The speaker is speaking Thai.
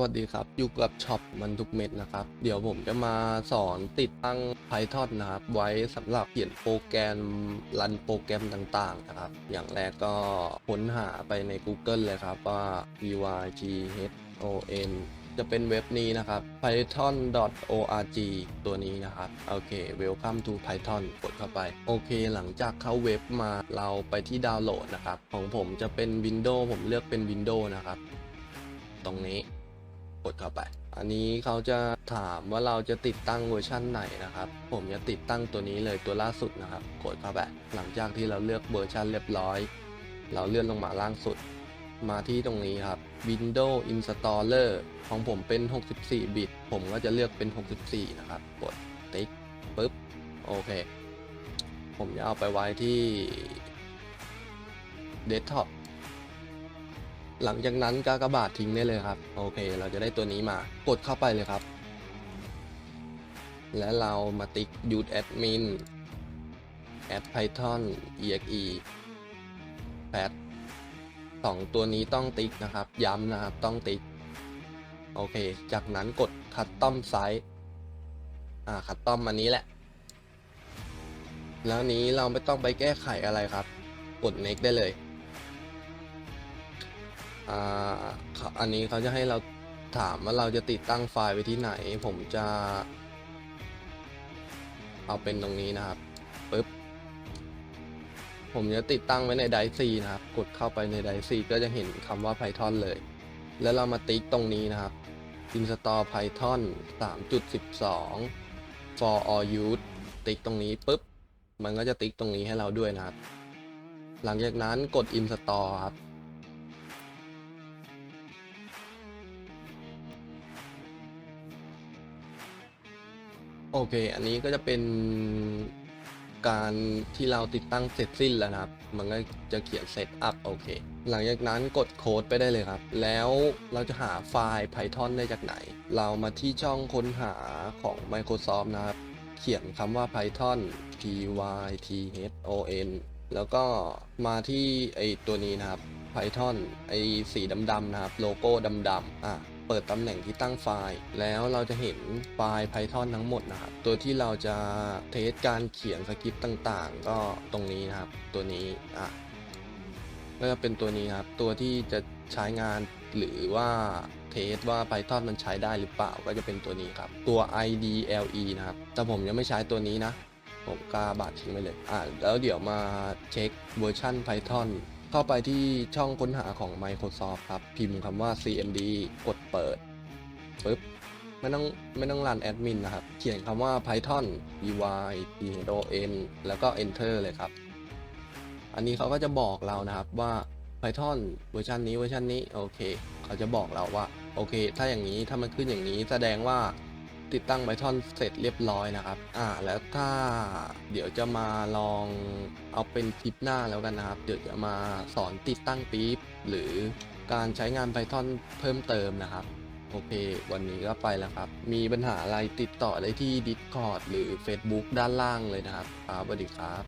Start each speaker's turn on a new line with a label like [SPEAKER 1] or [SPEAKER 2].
[SPEAKER 1] วัสดีครับ อยู่กับช็อปมันทุกเม็ดนะครับ เดี๋ยวผมจะมาสอนติดตั้ง Python นะครับ ไว้สำหรับเขียนโปรแกรมรันโปรแกรมต่างๆนะครับ อย่างแรกก็ค้นหาไปใน Google เลยครับว่า python จะเป็นเว็บนี้นะครับ python.org ตัวนี้นะครับ โอเค welcome to python กดเข้าไป โอเค หลังจากเข้าเว็บมาเราไปที่ดาวน์โหลดนะครับ ของผมจะเป็น Windows ผมเลือกเป็น Windows นะครับ ตรงนี้ กดเข้าไป อันนี้เขาจะถามว่าเราจะติดตั้งเวอร์ชันไหนนะครับ ผมจะติดตั้งตัวนี้เลยตัวล่าสุดนะครับ กดเข้าไป หลังจากที่เราเลือกเวอร์ชันเรียบร้อย เราเลื่อนลงมาล่างสุด มาที่ตรงนี้ครับ Windows Installer ของผมเป็น 64 บิต ผมก็จะเลือกเป็น 64 นะครับ กดติ๊กปึ๊บ โอเค ผมจะเอาไปไว้ที่เดสก์ท็อป หลังจากนั้นกากบาททิ้งได้เลยครับ โอเค เราจะได้ตัวนี้มากดเข้าไปเลยครับ และเรามาติ๊ก use admin add python exe pad สองตัวนี้ต้องติ๊กนะครับ ย้ำนะครับ ต้องติ๊ก โอเค จากนั้นกด custom size อ่า custom อันนี้แหละ แล้วนี้เราไม่ต้องไปแก้ไขอะไรครับ กด next ได้เลย อ่าอันนี้เขาจะให้เราถามว่าเราจะติดตั้งไฟล์ไว้ที่ไหน ผมจะ เอาเป็นตรงนี้นะครับปึ๊บผมจะติดตั้งไว้ในไดซีนะครับ กดเข้าไปในไดซีก็จะเห็นคำว่า Python เลย แล้วเรามาติ๊กตรงนี้นะครับ install python 3.12 for all use ติ๊กตรงนี้ปุ๊บ มันก็จะติ๊กตรงนี้ให้เราด้วยนะครับ หลังจากนั้นกด install ครับ โอเค อันนี้ก็จะเป็นการที่เราติดตั้งเสร็จสิ้นแล้วนะครับ มันก็จะเขียนเซตอัพโอเค หลังจากนั้นกดโค้ดไปได้เลยครับ แล้วเราจะหาไฟล์ Python ได้จากไหน เรามาที่ช่องค้นหาของ Microsoft นะครับ เขียนคำว่า Python P Y T H O N แล้วก็มาที่ไอตัวนี้นะครับ Python ไอสีดำๆนะครับ โลโก้ดำๆอะ เปิดตำแหน่งที่ตั้งไฟล์ แล้วเราจะเห็นไฟล์ Python ทั้งหมดนะครับ ตัวที่เราจะเทสการเขียนสคริปต์ต่างๆ ก็ตรงนี้นะครับ ตัวนี้อะก็จะเป็นตัวนี้ครับ ตัวที่จะใช้งานหรือว่าเทสว่า Python มันใช้ได้หรือเปล่าก็จะเป็นตัวนี้ครับ ตัว IDLE นะครับ แต่ผมยังไม่ใช้ตัวนี้นะ ผมกล้าบาดทิ้งไปเลย อ่าแล้วเดี๋ยวมาเช็คเวอร์ชัน Python เข้าไปที่ช่องค้นหาของ Microsoft ครับ พิมพ์คำว่า cmd กดเปิดปึ๊บไม่ต้องไม่ต้องรันแอดมินนะครับ เขียนคำว่า python py thon แล้วก็ enter เลยครับ อันนี้เขาก็จะบอกเรานะครับว่า python เวอร์ชันนี้เวอร์ชันนี้ โอเค เขาจะบอกเราว่า โอเค ถ้าอย่างนี้ถ้ามันขึ้นอย่างนี้แสดงว่า ติดตั้งไบทอนเสร็จเรียบร้อยนะครับ อ่า แล้วถ้าเดี๋ยวจะมาลองเอาเป็นคลิปหน้าแล้วกันนะครับ เดี๋ยวจะมาสอนติดตั้งปี๊บหรือการใช้งานไบทอนเพิ่มเติมนะครับ โอเค วันนี้ก็ไปแล้วครับ มีปัญหาอะไรติดต่อได้ที่ Discord หรือ Facebook ด้านล่างเลยนะครับครับสวัสดีครับ